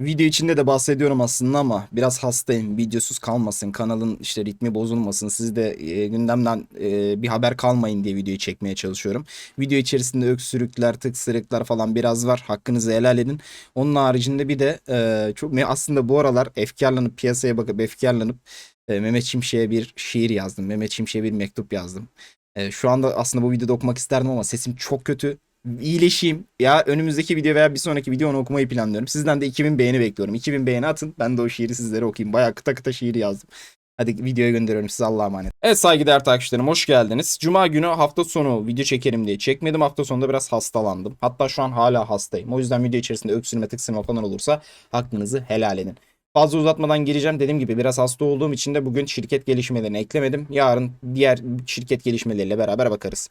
Video içinde de bahsediyorum aslında ama biraz hastayım. Videosuz kalmasın, kanalın işte ritmi bozulmasın. Siz de e, gündemden e, bir haber kalmayın diye videoyu çekmeye çalışıyorum. Video içerisinde öksürükler, tıksırıklar falan biraz var. Hakkınızı helal edin. Onun haricinde bir de e, çok aslında bu aralar efkarlanıp piyasaya bakıp efkarlanıp e, Mehmet Şimşek'e bir şiir yazdım. Mehmet Şimşek'e bir mektup yazdım. E, şu anda aslında bu videoda okumak isterdim ama sesim çok kötü iyileşeyim. Ya önümüzdeki video veya bir sonraki video onu okumayı planlıyorum. Sizden de 2000 beğeni bekliyorum. 2000 beğeni atın. Ben de o şiiri sizlere okuyayım. Bayağı kıta kıta şiir yazdım. Hadi videoya gönderiyorum size Allah'a emanet. Evet saygıdeğer takipçilerim hoş geldiniz. Cuma günü hafta sonu video çekerim diye çekmedim. Hafta sonunda biraz hastalandım. Hatta şu an hala hastayım. O yüzden video içerisinde öksürme tıksırma falan olursa hakkınızı helal edin. Fazla uzatmadan gireceğim. Dediğim gibi biraz hasta olduğum için de bugün şirket gelişmelerini eklemedim. Yarın diğer şirket gelişmeleriyle beraber bakarız.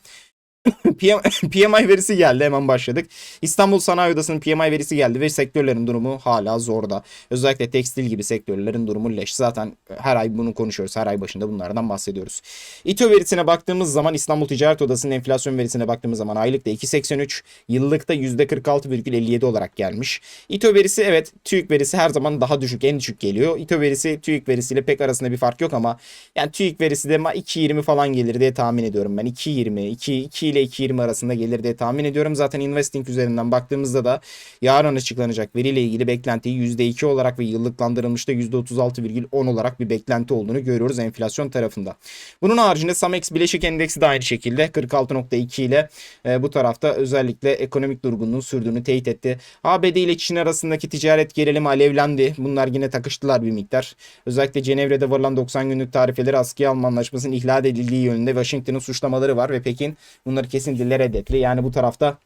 PM, PMI verisi geldi hemen başladık. İstanbul Sanayi Odası'nın PMI verisi geldi ve sektörlerin durumu hala zorda. Özellikle tekstil gibi sektörlerin durumu leş. Zaten her ay bunu konuşuyoruz. Her ay başında bunlardan bahsediyoruz. İTO verisine baktığımız zaman İstanbul Ticaret Odası'nın enflasyon verisine baktığımız zaman aylıkta 2.83, yıllıkta %46,57 olarak gelmiş. İTO verisi evet TÜİK verisi her zaman daha düşük, en düşük geliyor. İTO verisi TÜİK verisiyle pek arasında bir fark yok ama yani TÜİK verisi de ma- 2.20 falan gelir diye tahmin ediyorum ben. 2.20, 2, 2 ile 2.20 arasında gelir diye tahmin ediyorum. Zaten Investing üzerinden baktığımızda da yarın açıklanacak veriyle ilgili beklentiyi %2 olarak ve yıllıklandırılmışta %36,10 olarak bir beklenti olduğunu görüyoruz enflasyon tarafında. Bunun haricinde Samex Bileşik Endeksi de aynı şekilde 46.2 ile e, bu tarafta özellikle ekonomik durgunluğun sürdüğünü teyit etti. ABD ile Çin arasındaki ticaret gerilimi alevlendi. Bunlar yine takıştılar bir miktar. Özellikle Cenevre'de varılan 90 günlük tarifeleri askıya alma anlaşmasının ihlal edildiği yönünde Washington'ın suçlamaları var ve Pekin bunları kesin dille reddetti. Yani bu tarafta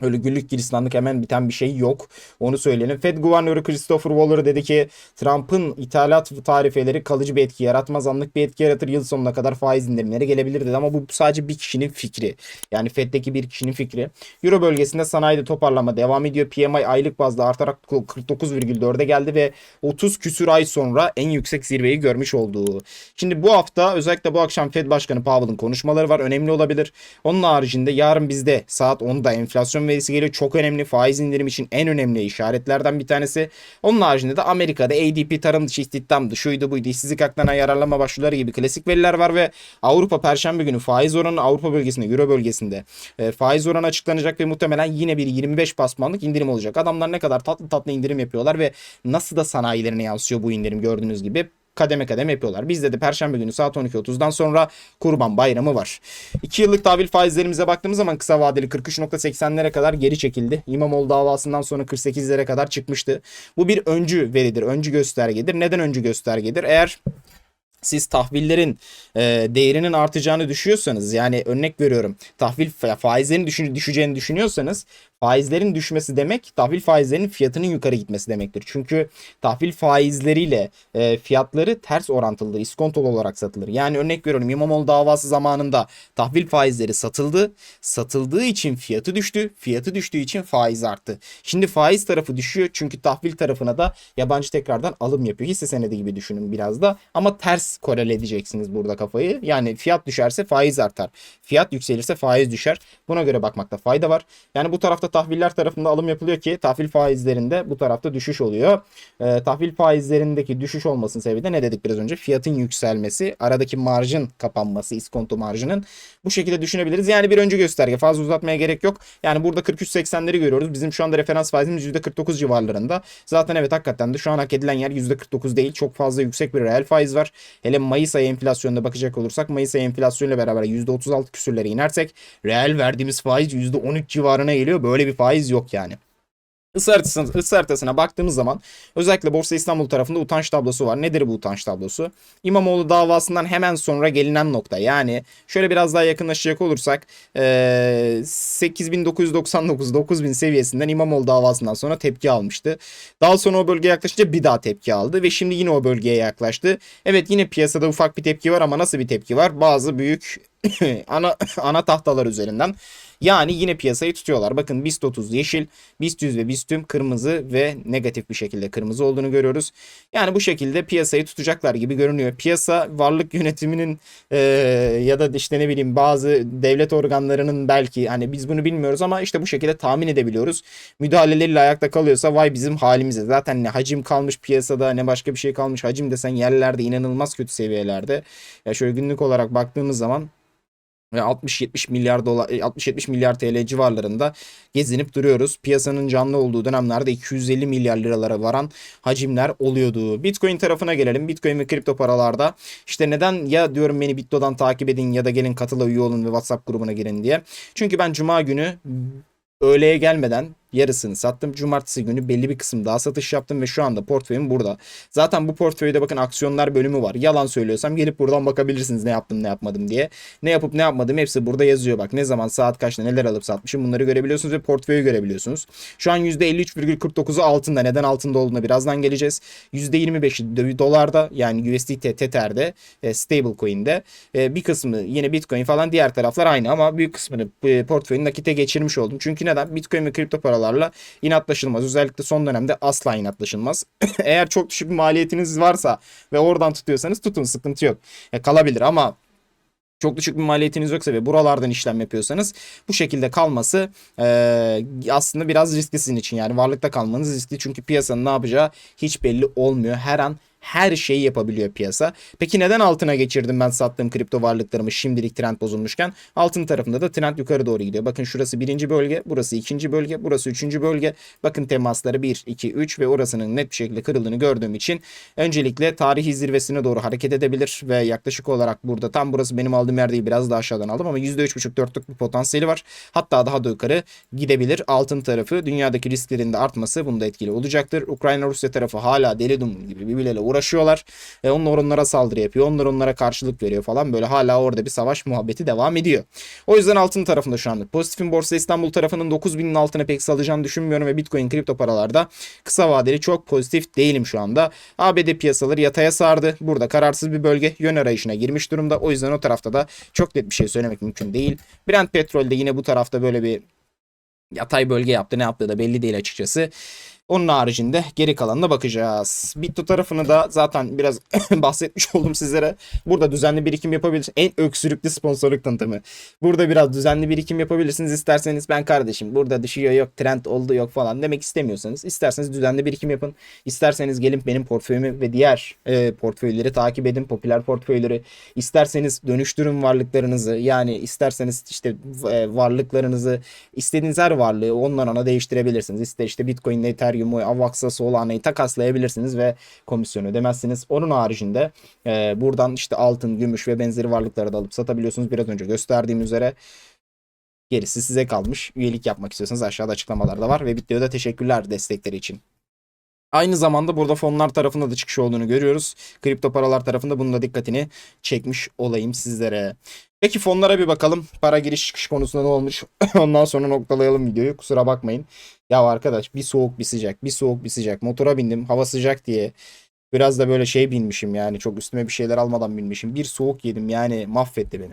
Öyle güllük gülistanlık hemen biten bir şey yok. Onu söyleyelim. Fed Guvernörü Christopher Waller dedi ki Trump'ın ithalat tarifeleri kalıcı bir etki yaratmaz. Anlık bir etki yaratır. Yıl sonuna kadar faiz indirimleri gelebilir dedi. Ama bu sadece bir kişinin fikri. Yani Fed'deki bir kişinin fikri. Euro bölgesinde sanayide toparlama devam ediyor. PMI aylık bazda artarak 49,4'e geldi ve 30 küsür ay sonra en yüksek zirveyi görmüş olduğu. Şimdi bu hafta özellikle bu akşam Fed Başkanı Powell'ın konuşmaları var. Önemli olabilir. Onun haricinde yarın bizde saat 10'da enflasyon verisi geliyor. Çok önemli. Faiz indirim için en önemli işaretlerden bir tanesi. Onun haricinde de Amerika'da ADP tarım dışı istihdamdı. Şuydu buydu. işsizlik haklarına yararlanma başvuruları gibi klasik veriler var ve Avrupa Perşembe günü faiz oranı Avrupa bölgesinde, Euro bölgesinde e, faiz oranı açıklanacak ve muhtemelen yine bir 25 basmanlık indirim olacak. Adamlar ne kadar tatlı tatlı indirim yapıyorlar ve nasıl da sanayilerine yansıyor bu indirim gördüğünüz gibi kademe kademe yapıyorlar. Bizde de Perşembe günü saat 12.30'dan sonra Kurban Bayramı var. 2 yıllık tahvil faizlerimize baktığımız zaman kısa vadeli 43.80'lere kadar geri çekildi. İmamoğlu davasından sonra 48'lere kadar çıkmıştı. Bu bir öncü veridir, öncü göstergedir. Neden öncü göstergedir? Eğer siz tahvillerin e, değerinin artacağını düşüyorsanız yani örnek veriyorum tahvil fa- faizlerin düşün, düşeceğini düşünüyorsanız faizlerin düşmesi demek tahvil faizlerinin fiyatının yukarı gitmesi demektir. Çünkü tahvil faizleriyle e, fiyatları ters orantılıdır. iskontolu olarak satılır. Yani örnek veriyorum İmamoğlu davası zamanında tahvil faizleri satıldı. Satıldığı için fiyatı düştü. Fiyatı düştüğü için faiz arttı. Şimdi faiz tarafı düşüyor çünkü tahvil tarafına da yabancı tekrardan alım yapıyor. Hisse senedi gibi düşünün biraz da. Ama ters korele edeceksiniz burada kafayı. Yani fiyat düşerse faiz artar. Fiyat yükselirse faiz düşer. Buna göre bakmakta fayda var. Yani bu tarafta tahviller tarafında alım yapılıyor ki tahvil faizlerinde bu tarafta düşüş oluyor. Ee, tahvil faizlerindeki düşüş olmasının sebebi de ne dedik biraz önce? Fiyatın yükselmesi, aradaki marjın kapanması, iskonto marjının bu şekilde düşünebiliriz. Yani bir öncü gösterge. Fazla uzatmaya gerek yok. Yani burada 43.80'leri görüyoruz. Bizim şu anda referans faizimiz %49 civarlarında. Zaten evet hakikaten de şu an hak edilen yer %49 değil. Çok fazla yüksek bir reel faiz var. Hele Mayıs ayı enflasyonuna bakacak olursak Mayıs ayı enflasyonuyla beraber %36 küsürlere inersek reel verdiğimiz faiz %13 civarına geliyor. Böyle bir faiz yok yani. Isı haritasına, baktığımız zaman özellikle Borsa İstanbul tarafında utanç tablosu var. Nedir bu utanç tablosu? İmamoğlu davasından hemen sonra gelinen nokta. Yani şöyle biraz daha yakınlaşacak olursak eee 8999 9000 seviyesinden İmamoğlu davasından sonra tepki almıştı. Daha sonra o bölgeye yaklaşınca bir daha tepki aldı ve şimdi yine o bölgeye yaklaştı. Evet yine piyasada ufak bir tepki var ama nasıl bir tepki var? Bazı büyük ana ana tahtalar üzerinden Yani yine piyasayı tutuyorlar. Bakın BIST 30 yeşil, BIST 100 ve BIST tüm kırmızı ve negatif bir şekilde kırmızı olduğunu görüyoruz. Yani bu şekilde piyasayı tutacaklar gibi görünüyor. Piyasa varlık yönetiminin e, ya da işte ne bileyim bazı devlet organlarının belki hani biz bunu bilmiyoruz ama işte bu şekilde tahmin edebiliyoruz. Müdahaleleriyle ayakta kalıyorsa vay bizim halimize. Zaten ne hacim kalmış piyasada ne başka bir şey kalmış. Hacim desen yerlerde inanılmaz kötü seviyelerde. Ya şöyle günlük olarak baktığımız zaman 60-70 milyar dolar 60-70 milyar TL civarlarında gezinip duruyoruz. Piyasanın canlı olduğu dönemlerde 250 milyar liralara varan hacimler oluyordu. Bitcoin tarafına gelelim. Bitcoin ve kripto paralarda işte neden ya diyorum beni Bitto'dan takip edin ya da gelin katıla üye olun ve WhatsApp grubuna girin diye. Çünkü ben cuma günü öğleye gelmeden yarısını sattım. Cumartesi günü belli bir kısım daha satış yaptım ve şu anda portföyüm burada. Zaten bu portföyde bakın aksiyonlar bölümü var. Yalan söylüyorsam gelip buradan bakabilirsiniz ne yaptım ne yapmadım diye. Ne yapıp ne yapmadım hepsi burada yazıyor bak. Ne zaman saat kaçta neler alıp satmışım bunları görebiliyorsunuz ve portföyü görebiliyorsunuz. Şu an %53,49'u altında. Neden altında olduğuna birazdan geleceğiz. %25'i dövi- dolarda yani USDT Tether'de e, stable coin'de e, bir kısmı yine Bitcoin falan diğer taraflar aynı ama büyük kısmını e, portföyün nakite geçirmiş oldum. Çünkü neden? Bitcoin ve kripto paralarla inatlaşılmaz. Özellikle son dönemde asla inatlaşılmaz. Eğer çok düşük bir maliyetiniz varsa ve oradan tutuyorsanız tutun sıkıntı yok. E, kalabilir ama çok düşük bir maliyetiniz yoksa ve buralardan işlem yapıyorsanız bu şekilde kalması e, aslında biraz riskli sizin için. Yani varlıkta kalmanız riskli çünkü piyasanın ne yapacağı hiç belli olmuyor. Her an her şeyi yapabiliyor piyasa. Peki neden altına geçirdim ben sattığım kripto varlıklarımı şimdilik trend bozulmuşken? Altın tarafında da trend yukarı doğru gidiyor. Bakın şurası birinci bölge, burası ikinci bölge, burası üçüncü bölge. Bakın temasları 1, 2, 3 ve orasının net bir şekilde kırıldığını gördüğüm için öncelikle tarihi zirvesine doğru hareket edebilir ve yaklaşık olarak burada tam burası benim aldığım yer değil biraz daha aşağıdan aldım ama %3,5-4'lük bir potansiyeli var. Hatta daha da yukarı gidebilir. Altın tarafı dünyadaki risklerin de artması bunda etkili olacaktır. Ukrayna-Rusya tarafı hala deli dumur gibi birbirleriyle uğraşıyorlar. E, onlar onlara saldırı yapıyor. Onlar onlara karşılık veriyor falan. Böyle hala orada bir savaş muhabbeti devam ediyor. O yüzden altın tarafında şu anda. Pozitifin Borsa İstanbul tarafının 9000'in altına pek salacağını düşünmüyorum ve Bitcoin kripto paralarda kısa vadeli çok pozitif değilim şu anda. ABD piyasaları yataya sardı. Burada kararsız bir bölge yön arayışına girmiş durumda. O yüzden o tarafta da çok net bir şey söylemek mümkün değil. Brent petrol de yine bu tarafta böyle bir yatay bölge yaptı. Ne yaptığı da belli değil açıkçası. Onun haricinde geri kalanına bakacağız. Bitto tarafını da zaten biraz bahsetmiş oldum sizlere. Burada düzenli birikim yapabilirsiniz. En öksürüklü sponsorluk tanıtımı. Burada biraz düzenli birikim yapabilirsiniz. İsterseniz ben kardeşim burada düşüyor yok trend oldu yok falan demek istemiyorsanız. isterseniz düzenli birikim yapın. İsterseniz gelin benim portföyümü ve diğer e, portföyleri takip edin. Popüler portföyleri. İsterseniz dönüştürün varlıklarınızı. Yani isterseniz işte e, varlıklarınızı istediğiniz her varlığı ondan ona değiştirebilirsiniz. İster işte Bitcoin, Ethereum'u, Avax'a, Solana'yı takaslayabilirsiniz ve komisyon ödemezsiniz. Onun haricinde e, buradan işte altın, gümüş ve benzeri varlıkları da alıp satabiliyorsunuz. Biraz önce gösterdiğim üzere. Gerisi size kalmış. Üyelik yapmak istiyorsanız aşağıda açıklamalarda var ve videoda teşekkürler destekleri için. Aynı zamanda burada fonlar tarafında da çıkış olduğunu görüyoruz. Kripto paralar tarafında bunun da dikkatini çekmiş olayım sizlere. Peki fonlara bir bakalım. Para giriş çıkış konusunda ne olmuş? Ondan sonra noktalayalım videoyu. Kusura bakmayın. Ya arkadaş bir soğuk bir sıcak, bir soğuk bir sıcak. Motora bindim hava sıcak diye. Biraz da böyle şey binmişim yani çok üstüme bir şeyler almadan binmişim. Bir soğuk yedim yani mahvetti beni.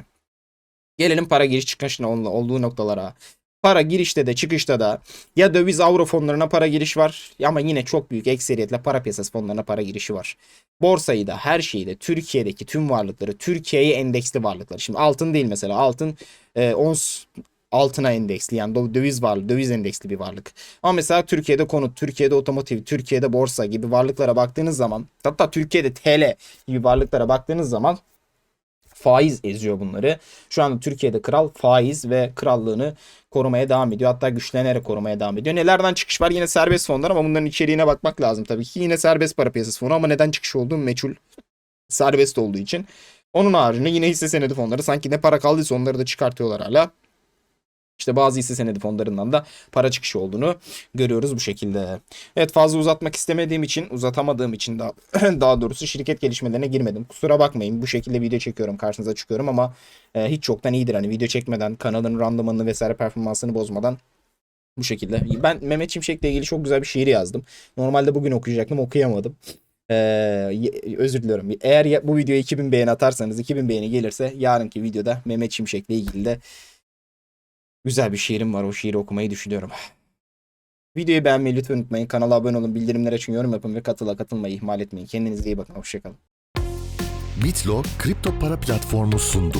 Gelelim para giriş çıkışına olduğu noktalara. Para girişte de çıkışta da ya döviz avro fonlarına para giriş var ama yine çok büyük ekseriyetle para piyasası fonlarına para girişi var. Borsayı da her şeyi de Türkiye'deki tüm varlıkları Türkiye'ye endeksli varlıkları. Şimdi altın değil mesela altın e, ons altına endeksli yani dö- döviz varlığı, döviz endeksli bir varlık. Ama mesela Türkiye'de konut, Türkiye'de otomotiv, Türkiye'de borsa gibi varlıklara baktığınız zaman hatta Türkiye'de TL gibi varlıklara baktığınız zaman faiz eziyor bunları. Şu anda Türkiye'de kral faiz ve krallığını korumaya devam ediyor. Hatta güçlenerek korumaya devam ediyor. Nelerden çıkış var? Yine serbest fonlar ama bunların içeriğine bakmak lazım tabii ki. Yine serbest para piyasası fonu ama neden çıkış olduğu meçhul. Serbest olduğu için. Onun haricinde yine hisse senedi fonları sanki ne para kaldıysa onları da çıkartıyorlar hala. İşte bazı hisse senedi fonlarından da para çıkışı olduğunu görüyoruz bu şekilde. Evet fazla uzatmak istemediğim için uzatamadığım için daha, daha doğrusu şirket gelişmelerine girmedim. Kusura bakmayın bu şekilde video çekiyorum karşınıza çıkıyorum ama e, hiç çoktan iyidir. Hani video çekmeden kanalın randımanını vesaire performansını bozmadan bu şekilde. Ben Mehmet Şimşek'le ilgili çok güzel bir şiir yazdım. Normalde bugün okuyacaktım okuyamadım. Ee, özür diliyorum. Eğer bu videoya 2000 beğeni atarsanız 2000 beğeni gelirse yarınki videoda Mehmet Şimşek'le ilgili de güzel bir şiirim var. O şiiri okumayı düşünüyorum. Videoyu beğenmeyi lütfen unutmayın. Kanala abone olun. Bildirimler açın. Yorum yapın ve katıla katılmayı ihmal etmeyin. Kendinize iyi bakın. Hoşçakalın. Bitlo kripto para platformu sundu.